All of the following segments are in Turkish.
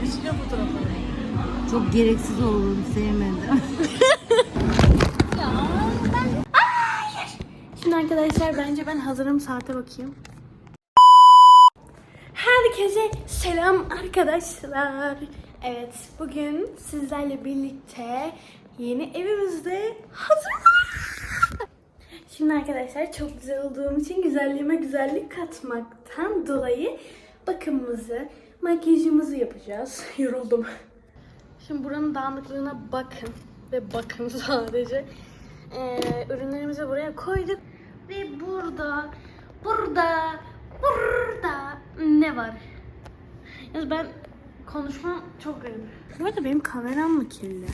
Geçeceğim fotoğrafları. Çok gereksiz olduğunu sevmedim. Şimdi arkadaşlar bence ben hazırım saate bakayım. Herkese selam arkadaşlar. Evet bugün sizlerle birlikte yeni evimizde hazırız. Şimdi arkadaşlar çok güzel olduğum için güzelliğime güzellik katmaktan dolayı bakımımızı, makyajımızı yapacağız. Yoruldum. Şimdi buranın dağınıklığına bakın ve bakın sadece. Ee, ürünlerimizi buraya koyduk ve burada, burada, burada ne var? Yani ben konuşmam çok garip. Bu arada benim kameram mı kirli?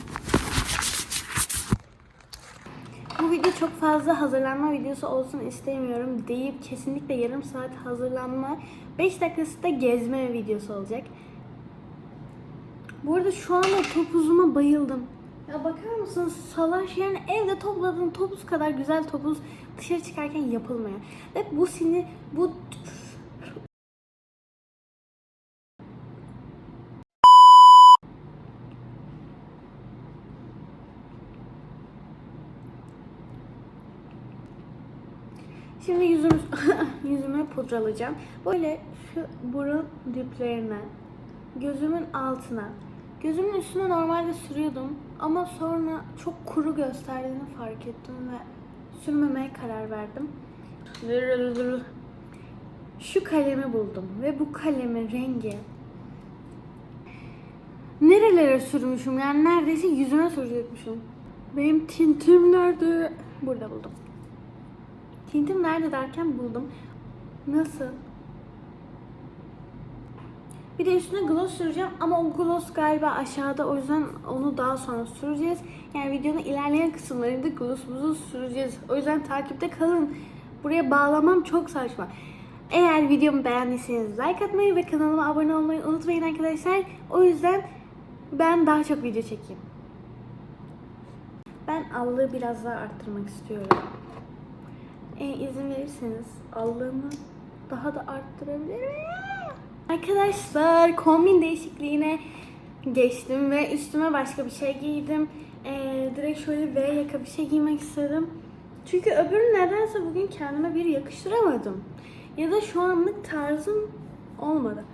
Bu video çok fazla hazırlanma videosu olsun istemiyorum deyip kesinlikle yarım saat hazırlanma 5 dakikası da gezme videosu olacak. Bu arada şu anda topuzuma bayıldım. Ya bakar mısınız salaş yani evde topladığın topuz kadar güzel topuz dışarı çıkarken yapılmıyor. Ve bu sinir bu Şimdi yüzüm, yüzüme pudralayacağım. Böyle şu burun diplerine, gözümün altına, gözümün üstüne normalde sürüyordum. Ama sonra çok kuru gösterdiğini fark ettim ve sürmemeye karar verdim. Şu kalemi buldum ve bu kalemin rengi nerelere sürmüşüm yani neredeyse yüzüme sürecekmişim. Benim tintim nerede? Burada buldum. Tintim nerede derken buldum. Nasıl? Bir de üstüne gloss süreceğim ama o gloss galiba aşağıda o yüzden onu daha sonra süreceğiz. Yani videonun ilerleyen kısımlarında glossumuzu süreceğiz. O yüzden takipte kalın. Buraya bağlamam çok saçma. Eğer videomu beğendiyseniz like atmayı ve kanalıma abone olmayı unutmayın arkadaşlar. O yüzden ben daha çok video çekeyim. Ben allığı biraz daha arttırmak istiyorum. E, izin verirseniz allığımı daha da arttırabilirim. Arkadaşlar kombin değişikliğine geçtim ve üstüme başka bir şey giydim. E, direkt şöyle V yaka bir şey giymek istedim. Çünkü öbürü nedense bugün kendime bir yakıştıramadım. Ya da şu anlık tarzım olmadı.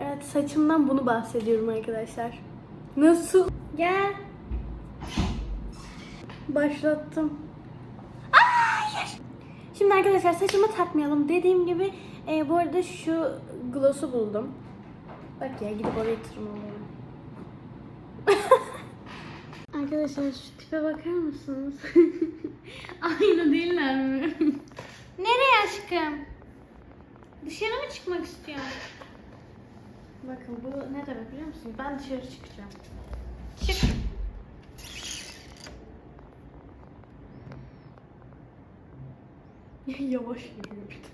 Evet saçımdan bunu bahsediyorum arkadaşlar. Nasıl? Gel. Başlattım. Şimdi arkadaşlar saçımı takmayalım. Dediğim gibi e, bu arada şu gloss'u buldum. Bak ya gidip oraya tırmalıyorum. arkadaşlar şu tipe bakar mısınız? Aynı değiller mi? Nereye aşkım? Dışarı mı çıkmak istiyorsun? Bakın bu ne demek biliyor musunuz? Ben dışarı çıkacağım. Çık. Yavaş yürüyor bir de.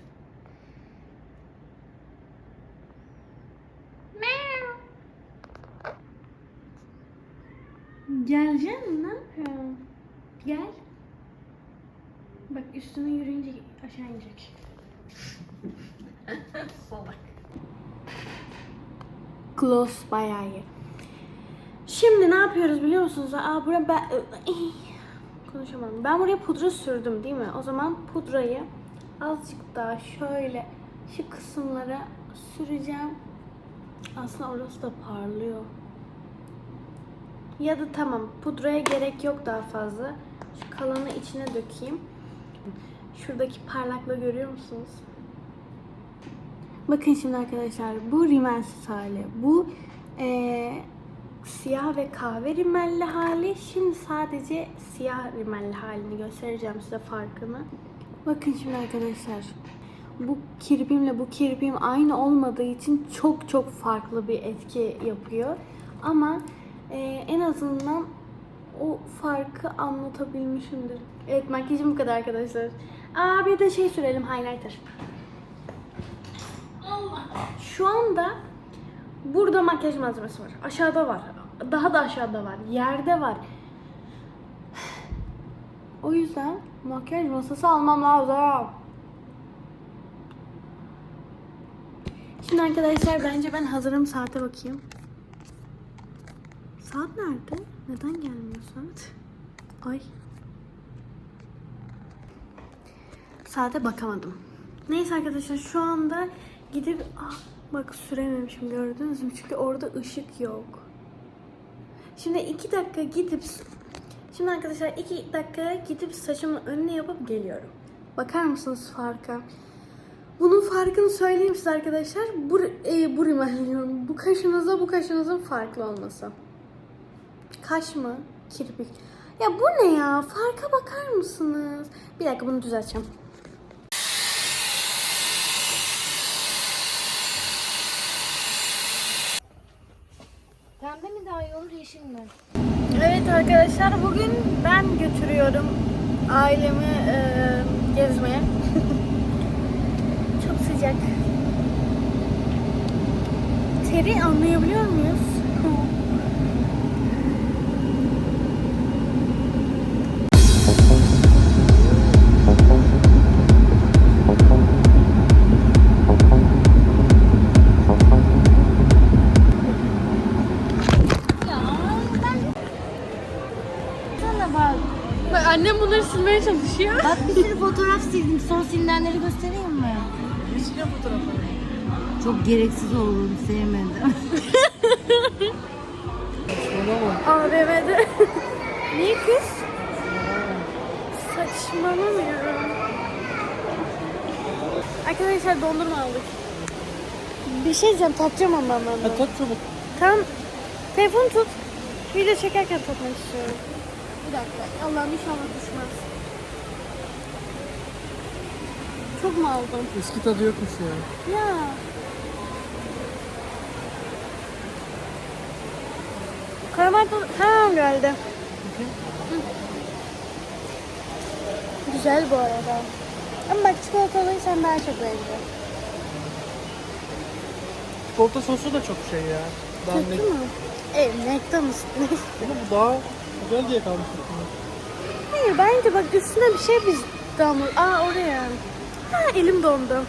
Mi? Ne yapıyorsun? Gel. Bak üstüne yürüyünce aşağı inecek. Salak. Close bayağı iyi. Şimdi ne yapıyoruz biliyor musunuz? Aa buraya ben... Konuşamadım. Ben buraya pudra sürdüm değil mi? O zaman pudrayı azıcık daha şöyle şu kısımlara süreceğim. Aslında orası da parlıyor. Ya da tamam pudraya gerek yok daha fazla. Şu kalanı içine dökeyim. Şuradaki parlaklığı görüyor musunuz? Bakın şimdi arkadaşlar bu rimelsiz hali. Bu eee, siyah ve kahve rimelli hali. Şimdi sadece siyah rimelli halini göstereceğim size farkını. Bakın şimdi arkadaşlar. Bu kirpimle bu kirpim aynı olmadığı için çok çok farklı bir etki yapıyor. Ama eee, en azından o farkı anlatabilmişimdir. Evet makyajım bu kadar arkadaşlar. Aa bir de şey sürelim highlighter. Şu anda burada makyaj malzemesi var. Aşağıda var. Daha da aşağıda var. Yerde var. O yüzden makyaj masası almam lazım. Şimdi arkadaşlar bence ben hazırım saate bakayım. Saat nerede? Neden gelmiyor saat? Ay. Saate bakamadım. Neyse arkadaşlar şu anda gidip ah, bak sürememişim gördünüz mü? Çünkü orada ışık yok. Şimdi iki dakika gidip Şimdi arkadaşlar iki dakika gidip saçımın önüne yapıp geliyorum. Bakar mısınız farka? Bunun farkını söyleyeyim size arkadaşlar. Bu, e, bu diyorum. Bu kaşınızla bu kaşınızın farklı olması. Kaş mı? Kirpik. Ya bu ne ya? Farka bakar mısınız? Bir dakika bunu düzelteceğim. Daha iyi yeşil mi? Evet arkadaşlar bugün ben götürüyorum ailemi e, gezmeye. Çok sıcak. Teri anlayabiliyor muyuz? Çalışıyor. Bak bir sürü fotoğraf sildim. Son silinenleri göstereyim mi? Sileceğim fotoğrafı. Çok gereksiz olduğunu sevmedim. AVM'de. Niye kız? Saçmalamıyorum. Arkadaşlar dondurma aldık. Bir şey diyeceğim tatacağım ama ben bunu. Tat çabuk. Tamam. Telefonu tut. Video çekerken tutmak istiyorum. Bir dakika. Allah'ım inşallah düşmez. Çok mu aldın? Eski tadı yokmuş ya. Ya. Karamel tadı... Ha geldi. Hı. Güzel bu arada. Ama bak çikolatalıyı sen daha çok beğendin. Çikolata sosu da çok şey ya. Daha Kötü mü? Evet, McDonald's. Ama bu daha güzel diye kalmış. Hayır bence bak üstüne bir şey biz damla. Aa oraya. Ha elim dondu.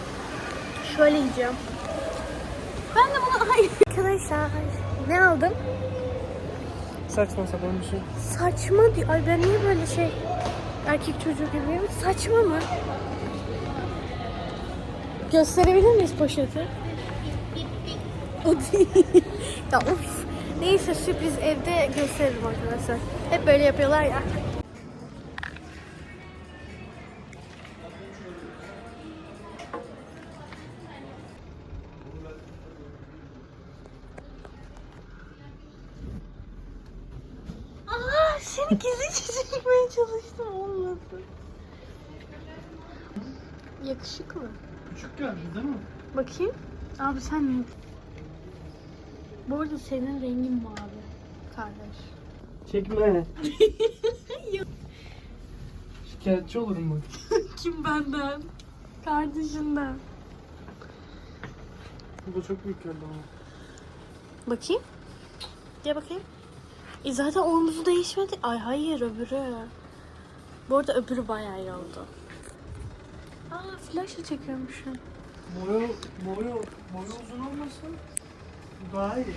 Şöyle yiyeceğim. Ben de bunu ay arkadaşlar ne aldım? Saçma sapan bir şey. Saçma diyor. Ay ben niye böyle şey erkek çocuğu gibiyim? Saçma mı? Gösterebilir miyiz poşeti? O değil. ya of. Neyse sürpriz evde gösteririm arkadaşlar. Hep böyle yapıyorlar ya. Seni gizlice çekmeye çalıştım olmadı. Yakışıklı. Küçük geldi değil mi? Bakayım. Abi sen ne? Bu arada senin rengin mavi. Kardeş. Çekme. Şikayetçi olurum bak. Kim benden? Kardeşinden. Bu da çok büyük geldi ama. Bakayım. Gel bakayım. E zaten omzu değişmedi. Ay hayır öbürü. Bu arada öbürü bayağı iyi oldu. Aa flaşla çekiyormuşum. Boyu, boyu, boyu uzun olmasın. Daha iyi.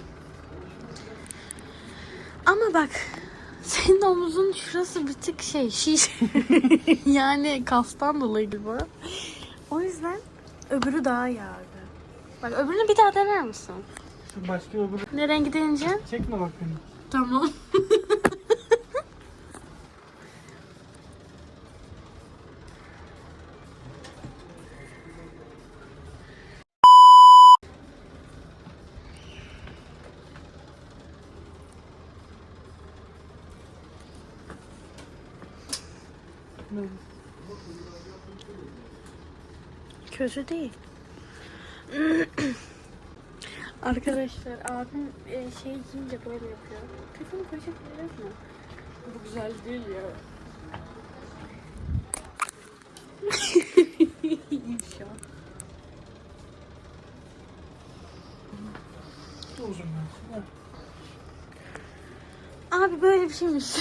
Ama bak senin omuzun şurası bir tık şey şiş. yani kastan dolayı gibi. O yüzden öbürü daha iyi abi. Bak öbürünü bir daha dener misin? Şu başka öbür... Ne rengi deneyeceksin? Çekme bak beni. Tamam. Kötü değil. Arkadaşlar abim e, şey yiyince böyle yapıyor. Telefonu koyacak bir yer mi? Bu güzel değil ya. İnşallah. Uzun ben. Abi böyle bir şeymiş.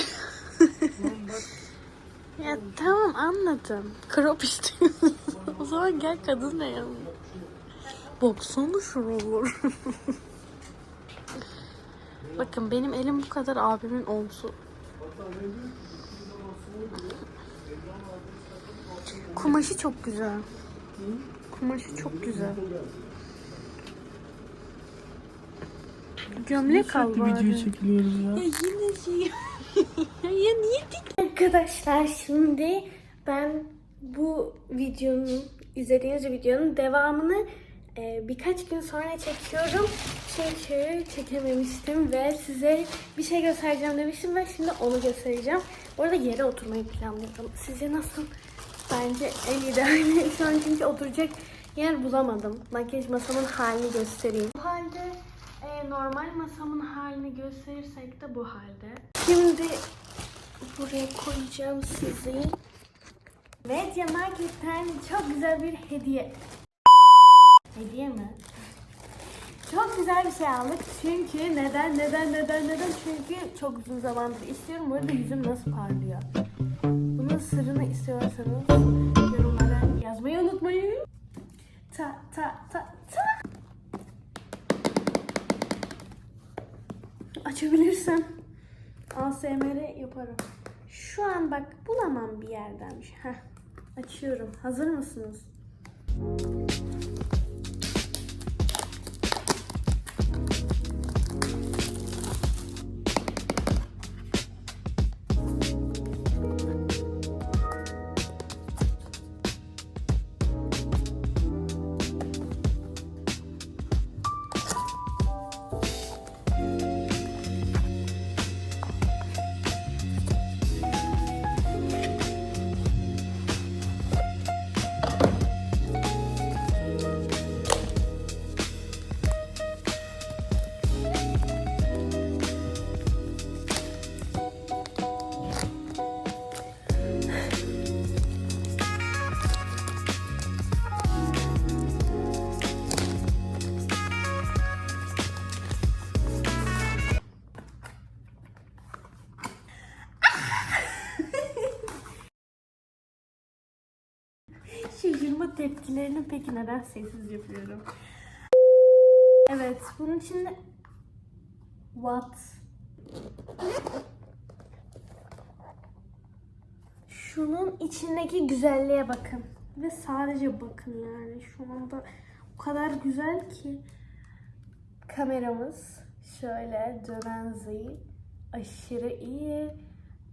Ya tamam anladım. Crop istiyorsun. o zaman gel kadın da yanına. Baksana şuralar. Bakın benim elim bu kadar abimin omzu. Kumaşı çok güzel. Kumaşı çok güzel. Gömlek al bari. video çekiliyoruz ya. yine şey. ya niye Arkadaşlar şimdi ben bu videonun izlediğiniz videonun devamını e, birkaç gün sonra çekiyorum. Çünkü çekememiştim ve size bir şey göstereceğim demiştim ve şimdi onu göstereceğim. Bu arada yere oturmayı planlıyorum. Sizce nasıl? Bence en ideali şu an çünkü oturacak yer bulamadım. Makyaj masamın halini göstereyim. Bu halde e, normal masamın halini gösterirsek de bu halde. Şimdi buraya koyacağım sizi. Media Market'ten çok güzel bir hediye. Hediye mi? Çok güzel bir şey aldık. Çünkü neden neden neden neden? Çünkü çok uzun zamandır istiyorum. Bu arada yüzüm nasıl parlıyor? Bunun sırrını istiyorsanız yorumlara yazmayı unutmayın. Ta ta ta ta. Açabilirsem ASMR yaparım. Şu an bak bulamam bir yerdenmiş. Heh. Açıyorum. Hazır mısınız? Şaşırma tepkilerini peki neden sessiz yapıyorum? Evet, bunun için what? Şunun içindeki güzelliğe bakın. Ve sadece bakın yani şu anda o kadar güzel ki. Kameramız şöyle dönen zil. Aşırı iyi.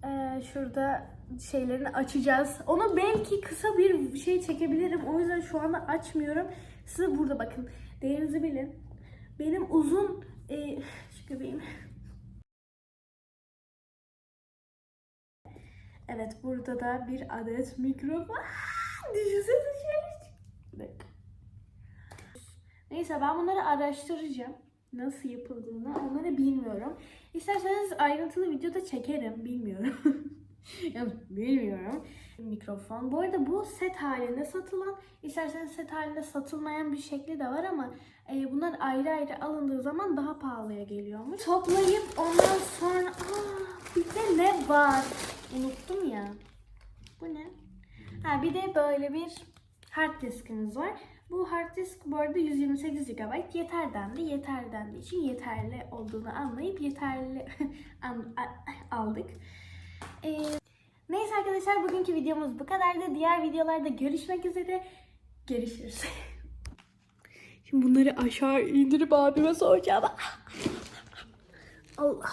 Ee, şurada şeylerini açacağız. Onu belki kısa bir şey çekebilirim. O yüzden şu anda açmıyorum. Size burada bakın. Değerinizi bilin. Benim uzun e, şu göbeğim. Evet burada da bir adet mikrofon. Düşünsene şöyle. Neyse ben bunları araştıracağım. Nasıl yapıldığını onları bilmiyorum. İsterseniz ayrıntılı videoda çekerim. Bilmiyorum. ya bilmiyorum. Mikrofon. Bu arada bu set halinde satılan, isterseniz set halinde satılmayan bir şekli de var ama e, bunlar ayrı ayrı alındığı zaman daha pahalıya geliyormuş. Toplayıp ondan sonra aa, bir de ne var? Unuttum ya. Bu ne? Ha bir de böyle bir hard diskimiz var. Bu hard disk bu arada 128 GB yeter dendi. Yeter dendiği için yeterli olduğunu anlayıp yeterli aldık. Ee, neyse arkadaşlar bugünkü videomuz bu kadardı. Diğer videolarda görüşmek üzere. Görüşürüz. Şimdi bunları aşağı indirip abime soracağım. Allah.